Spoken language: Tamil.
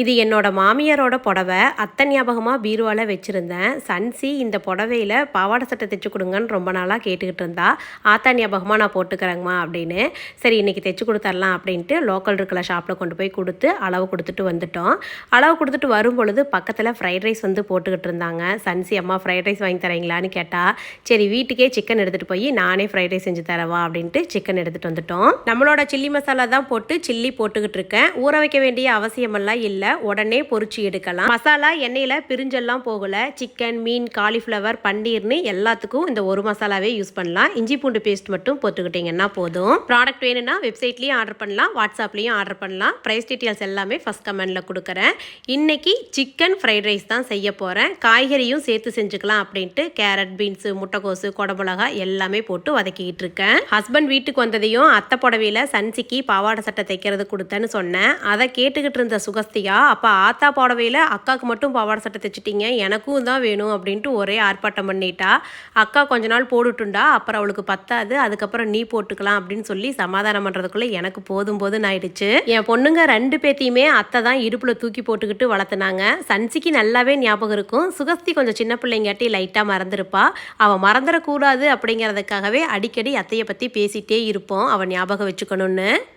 இது என்னோட மாமியாரோட புடவை. அத்தை ஞாபகமாக பீருவால வச்சுருந்தேன். சன்சி இந்த புடவையில் பாவாடை சட்டை தைச்சு கொடுங்கன்னு ரொம்ப நாளாக கேட்டுக்கிட்டு இருந்தா. ஆத்தா ஞாபகமாக நான் போட்டுக்கிறேங்கம்மா அப்படின்னு. சரி இன்றைக்கி தைச்சு கொடுத்துர்லாம் அப்படின்ட்டு லோக்கல் இருக்கிற ஷாப்பில் கொண்டு போய் கொடுத்து அளவு கொடுத்துட்டு வந்துட்டோம். அளவு கொடுத்துட்டு வரும் பொழுது பக்கத்தில் ஃப்ரைட் ரைஸ் வந்து போட்டுக்கிட்டு இருந்தாங்க. சன்சி அம்மா ஃப்ரைட் ரைஸ் வாங்கி தரீங்களான்னு கேட்டால் சரி வீட்டுக்கே சிக்கன் எடுத்துகிட்டு போய் நானே ஃப்ரைட் ரைஸ் செஞ்சு தரவா? அப்படின்ட்டு சிக்கன் எடுத்துகிட்டு வந்துட்டோம். நம்மளோட சில்லி மசாலா தான் போட்டு சில்லி போட்டுக்கிட்டு இருக்கேன். ஊற வைக்க வேண்டிய அவசியமெல்லாம் இல்லை. உடனே பொறிச்சு எடுக்கலாம். மசாலா எண்ணெயில் பிரிஞ்செல்லாம் போகல. சிக்கன் மீன் காலிஃப்ளவர் பன்னீர்னு எல்லாத்துக்கும் இந்த ஒரு மசாலாவே யூஸ் பண்ணலாம். இஞ்சி பூண்டு பேஸ்ட் மட்டும் போட்டுக்கிட்டிங்கன்னா போதும். ப்ராடக்ட் வேணும்னா வெப்சைட்லேயும் ஆர்டர் பண்ணலாம். வாட்ஸ்அப்லேயும் ஆர்டர் பண்ணலாம். ப்ரைஸ் டீட்டெயில்ஸ் எல்லாமே ஃபஸ்ட் கமெண்டில் கொடுக்குறேன். இன்றைக்கி சிக்கன் ஃப்ரைட் ரைஸ் தான் செய்ய போகிறேன் காய்கறியும் சேர்த்து செஞ்சுக்கலாம் அப்படின்ட்டு கேரட் பீன்ஸு முட்டைக்கோசு குடமிளகா எல்லாமே போட்டு வதக்கிக்கிட்டு இருக்கேன். ஹஸ்பண்ட் வீட்டுக்கு வந்ததையும் அத்தை புடவையில் சன்சிக்கு பாவாடை சட்டை தைக்கிறது கொடுத்தேன்னு சொன்னேன். அதை கேட்டுக்கிட்டு இருந்த சுகஸ்திகா அப்போ ஆத்தா புடவையில் அக்காவுக்கு மட்டும் பாவாடை சட்டை தைச்சிட்டிங்க எனக்கும் தான் வேணும் அப்படின்ட்டு ஒரே ஆர்ப்பாட்டம் பண்ணிட்டா. அக்கா கொஞ்ச நாள் போட்டுட்டுண்டா அப்புறம் அவளுக்கு பத்தாது அதுக்கப்புறம் நீ போட்டுக்கலாம் அப்படின்னு சொல்லி சமாதானம் பண்ணுறதுக்குள்ளே எனக்கு போதும் போதும் ஆயிடுச்சு. என் பொண்ணுங்க ரெண்டு பேத்தையுமே அத்தை தான் இடுப்பில் தூக்கி போட்டுக்கிட்டு வளர்த்துனாங்க. சன்சிக்கு நல்லாவே ஞாபகம் இருக்கும். சுகஸ்தி கொஞ்சம் சின்ன பிள்ளைங்காட்டி லைட்டாக மறந்துருப்பா. அவள் மறந்துடக்கூடாது அப்படிங்கிறதுக்காகவே அடிக்கடி அத்தையை பற்றி பேசிகிட்டே இருப்போம். அவள் ஞாபகம் வச்சுக்கணும்னு.